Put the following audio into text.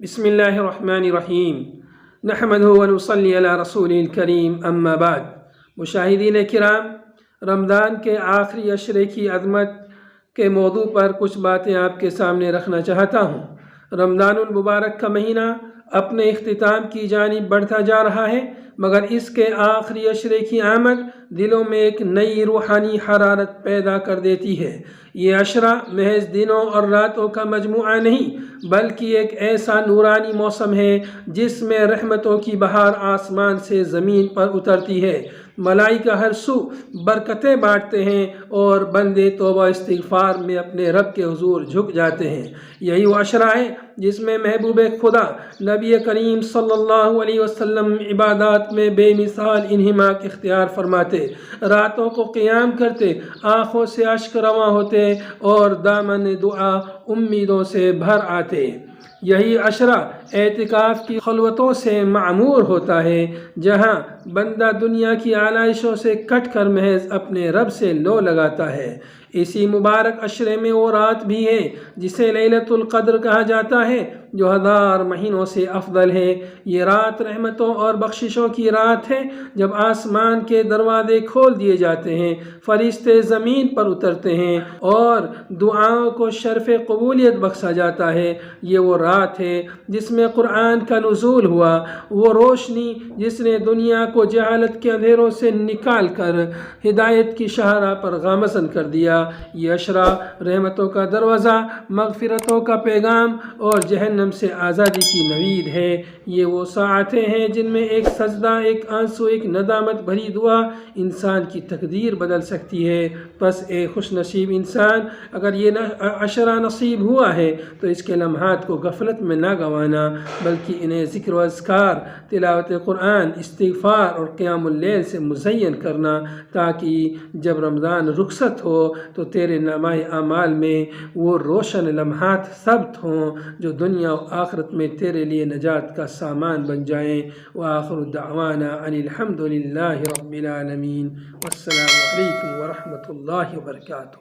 بسم اللہ الرحمن الرحیم نحمد ونصلی علی رسول الکریم اما بعد مشاہدین کرام رمضان کے آخری عشرے کی عظمت کے موضوع پر کچھ باتیں آپ کے سامنے رکھنا چاہتا ہوں رمضان المبارک کا مہینہ اپنے اختتام کی جانب بڑھتا جا رہا ہے، مگر اس کے آخری اشرے کی آمد دلوں میں ایک نئی روحانی حرارت پیدا کر دیتی ہے۔ یہ اشرہ محض دنوں اور راتوں کا مجموعہ نہیں، بلکہ ایک ایسا نورانی موسم ہے جس میں رحمتوں کی بہار آسمان سے زمین پر اترتی ہے۔ ملائکہ ہر سو برکتیں بانٹتے ہیں اور بندے توبہ استغفار میں اپنے رب کے حضور جھک جاتے ہیں۔ یہی وہ عشرہ ہے جس میں محبوب خدا نبی کریم صلی اللہ علیہ وسلم عبادات میں بے مثال انہماک اختیار فرماتے۔ راتوں کو قیام کرتے، آنکھوں سے اشک رواں ہوتے اور دامن دعا امیدوں سے بھر آتے۔ یہی عشرہ اعتکاف کی خلوتوں سے معمور ہوتا ہے، جہاں بندہ دنیا کی آلائشوں سے کٹ کر محض اپنے رب سے لو لگاتا ہے۔ اسی مبارک عشرے میں وہ رات بھی ہے، جسے لیلت القدر کہا جاتا ہے، جو ہزار مہینوں سے افضل ہے۔ یہ رات رحمتوں اور بخششوں کی رات ہے، جب آسمان کے دروازے کھول دیے جاتے ہیں، فرشتے زمین پر اترتے ہیں اور دعاؤں کو شرف قبولیت بخشا جاتا ہے۔ یہ وہ رات ہے جس میں قرآن کا نزول ہوا، وہ روشنی جس نے دنیا کو جہالت کے اندھیروں سے نکال کر ہدایت کی شہرہ پر غامزن کر دیا۔ یہ اشرا رحمتوں کا دروازہ، مغفرتوں کا پیغام اور جہنم سے آزادی کی نوید ہے۔ یہ وہ ساعتیں ہیں جن میں ایک سجدہ، ایک آنسو، ایک ندامت بھری دعا انسان کی تقدیر بدل سکتی ہے۔ بس اے خوش نصیب انسان، اگر یہ عشرہ نصیب ہوا ہے تو اس کے لمحات کو غفلت میں نہ گوانا، بلکہ انہیں ذکر و اذکار، تلاوت قرآن، استغفار اور قیام اللیل سے مزین کرنا، تاکہ جب رمضان رخصت ہو تو تیرے نامہ اعمال میں وہ روشن لمحات ثبت ہوں جو دنیا و آخرت میں تیرے لیے نجات کا سامان بن جائیں۔ وآخر دعوانا ان الحمد للہ رب العالمین۔ والسلام علیکم ورحمۃ اللہ وبرکاتہ۔